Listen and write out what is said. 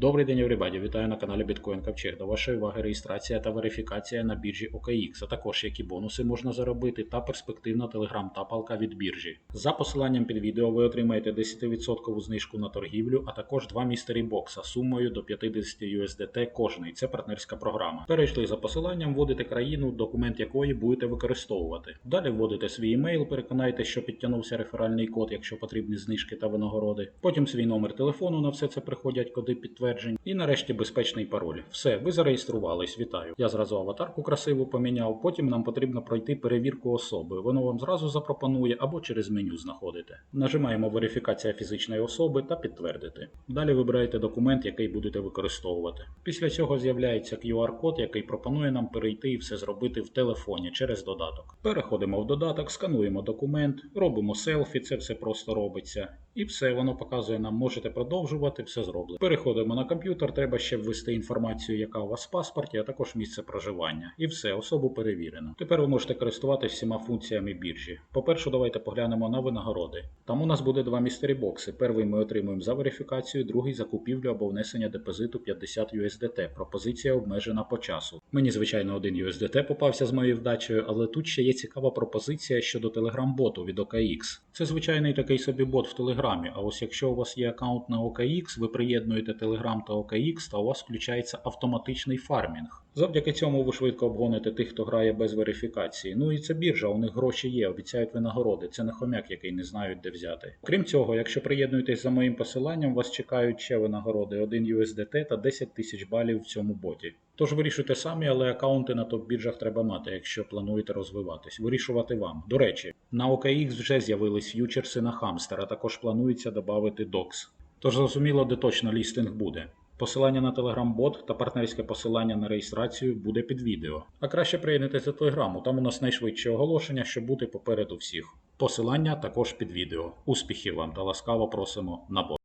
Добрий день, everybody! Вітаю на каналі Bitcoin Ковчег. До вашої уваги реєстрація та верифікація на біржі OKX, а також які бонуси можна заробити та перспективна телеграм-тапалка від біржі. За посиланням під відео ви отримаєте 10% знижку на торгівлю, а також два містері бокса сумою до 50 USDT кожний. Це партнерська програма. Перейшли за посиланням, вводите країну, документ якої будете використовувати. Далі вводите свій емейл, переконайте, що підтягнувся реферальний код, якщо потрібні знижки та винагороди. Потім свій номер телефону на все це приходять коди підтверджень. І нарешті безпечний пароль. Все, ви зареєструвались. Вітаю. Я зразу аватарку красиву поміняв. Потім нам потрібно пройти перевірку особи. Воно вам зразу запропонує або через меню знаходите. Нажимаємо верифікація фізичної особи та підтвердити. Далі вибираєте документ, який будете використовувати. Після цього з'являється QR-код, який пропонує нам перейти і все зробити в телефоні через додаток. Переходимо в додаток, скануємо документ, робимо селфі, це все просто робиться. І все, воно показує нам, можете продовжувати, все зроблено. Переходимо на комп'ютер, треба ще ввести інформацію, яка у вас в паспорті, а також місце проживання. І все, особу перевірено. Тепер ви можете користуватися всіма функціями біржі. По-перше, давайте поглянемо на винагороди. Там у нас буде два містері бокси. Перший ми отримуємо за верифікацію, другий за купівлю або внесення депозиту 50 USDT. Пропозиція обмежена по часу. Мені, звичайно, один USDT попався з моєю вдачею, але тут ще є цікава пропозиція щодо телеграм-боту від OKX. Це звичайний такий собі бот в Телеграмі. А ось якщо у вас є аккаунт на OKX, ви приєднуєте Telegram та OKX, та у вас включається автоматичний фармінг. Завдяки цьому ви швидко обгоните тих, хто грає без верифікації. Ну і це біржа, у них гроші є, обіцяють винагороди. Це не хомяк, який не знають, де взяти. Крім цього, якщо приєднуєтесь за моїм посиланням, вас чекають ще винагороди 1 USDT та 10 тисяч балів в цьому боті. Тож вирішуйте самі, але аккаунти на топ-біржах треба мати, якщо плануєте розвиватись. Вирішувати вам. До речі, на OKX вже з'явились ф'ючерси на хамстер, а також планується додати DOX. Тож зрозуміло, де точно лістинг буде. Посилання на Telegram-бот та партнерське посилання на реєстрацію буде під відео. А краще приєднатися до Телеграму, там у нас найшвидше оголошення, щоб бути попереду всіх. Посилання також під відео. Успіхів вам та ласкаво просимо на бот.